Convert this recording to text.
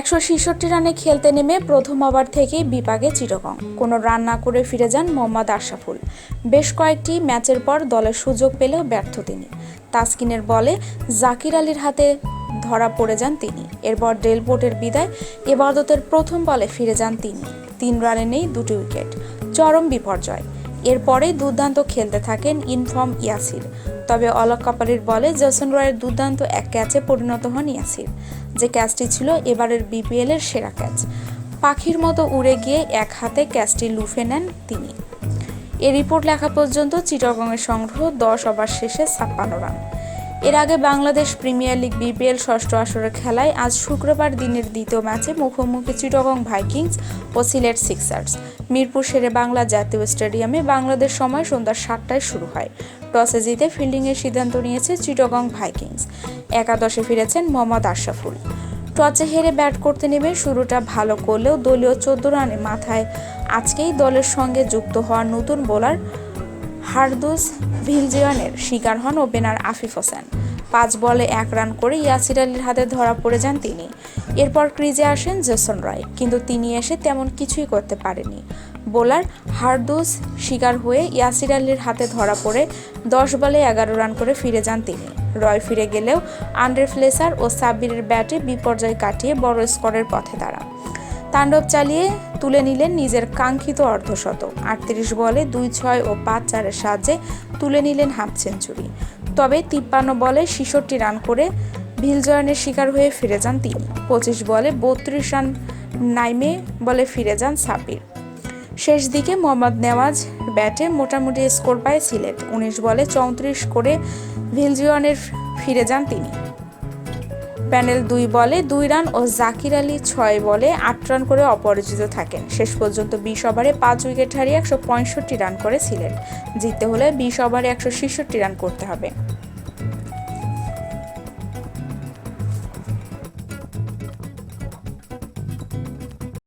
একশো ছেষট্টি রানে খেলতে নেমে প্রথম ওভার থেকেই বিপাকে চিরকং কোনো রান না করে ফিরে যান মোহাম্মদ আশরাফুল। বেশ কয়েকটি ম্যাচের পর দলের সুযোগ পেলেও ব্যর্থ তিনি। তাসকিনের বলে জাকির আলীর হাতে ধরা পড়ে যান তিনি। এরপর ডেলপোর্টের বিদায় এবাদতের প্রথম বলে ফিরে যান তিনি। তিন রানে নেই দুটি উইকেট। চরম বিপর্যয়। এরপরেই দুর্দান্ত খেলতে থাকেন ইনফর্ম ইয়াসির। তবে অলক কাপালির বলে জসন রয়ের দুর্দান্ত এক ক্যাচে পরিণত হন ইয়াসির। যে ক্যাচটি ছিল এবারের বিপিএল এর সেরা ক্যাচ। পাখির মতো উড়ে গিয়ে এক হাতে ক্যাচটি লুফে নেন তিনি। এ রিপোর্ট লেখা পর্যন্ত চিটাগংয়ের সংগ্রহ দশ ওভার শেষে ছাপ্পান্ন রান। এর আগে বাংলাদেশ প্রিমিয়ার লিগ বিপিএল ষষ্ঠ আসরের খেলায় আজ শুক্রবার দিনের দ্বিতীয় ম্যাচে মুখোমুখি চিটাগং ভাইকিংস ও সিলেট সিক্সার্স। মিরপুর শেরে বাংলা জাতীয় স্টেডিয়ামে বাংলাদেশ সময় সন্ধ্যা সাতটায় শুরু হয়। টসে জিতে ফিল্ডিংয়ের সিদ্ধান্ত নিয়েছে চিটাগং ভাইকিংস। একাদশে ফিরেছেন মোহাম্মদ আশরাফুল। টসে হেরে ব্যাট করতে নেমে শুরুটা ভালো করলেও দলীয় চোদ্দ রানে মাথায় আজকেই দলের সঙ্গে যুক্ত হওয়া নতুন বোলার হারদুস ভিলজিয়ানের শিকার হন ওপেনার আফিফ হোসেন। পাঁচ বলে এক রান করে ইয়াসির আলীর হাতে ধরা পড়ে যান তিনি। এরপর ক্রিজে আসেন জেসন রয়, কিন্তু তিনি এসে তেমন কিছুই করতে পারেনি। বোলার হারদুস শিকার হয়ে ইয়াসির আলীর হাতে ধরা পড়ে দশ বলে এগারো রান করে ফিরে যান তিনি। রয় ফিরে গেলেও আন্ডার ফ্লেসার ও সাব্বিরের ব্যাটে বিপর্যয় কাটিয়ে বড় স্কোরের পথে দাঁড়ান। তাণ্ডব চালিয়ে তুলে নিলেন নিজের কাঙ্ক্ষিত অর্ধশতক। আটত্রিশ বলে দুই ছয় ও পাঁচ চারের সাহায্যে তুলে নিলেন হাফ সেঞ্চুরি। তবে তিপ্পান্ন বলে ছেষট্টি রান করে ভিলজয়নের শিকার হয়ে ফিরে যান তিনি। পঁচিশ বলে বত্রিশ রান নাইমে বলে ফিরে যান সাব্বির। শেষ দিকে মোহাম্মদ নেওয়াজ ব্যাটে মোটামুটি স্কোর পায় সিলেট। উনিশ বলে চৌত্রিশ করে ভিলজিয়নের ফিরে যান তিনি। প্যানেল দুই বলে দুই রান ও জাকির আলী ছয় বলে আট রান করে অপরাজিত থাকেন। শেষ পর্যন্ত বিশ ওভারে পাঁচ উইকেট হারিয়ে একশো পঁয়ষট্টি রান করেছিলেন। জিততে হলে বিশ ওভারে একশো ছেষট্টি রান করতে হবে।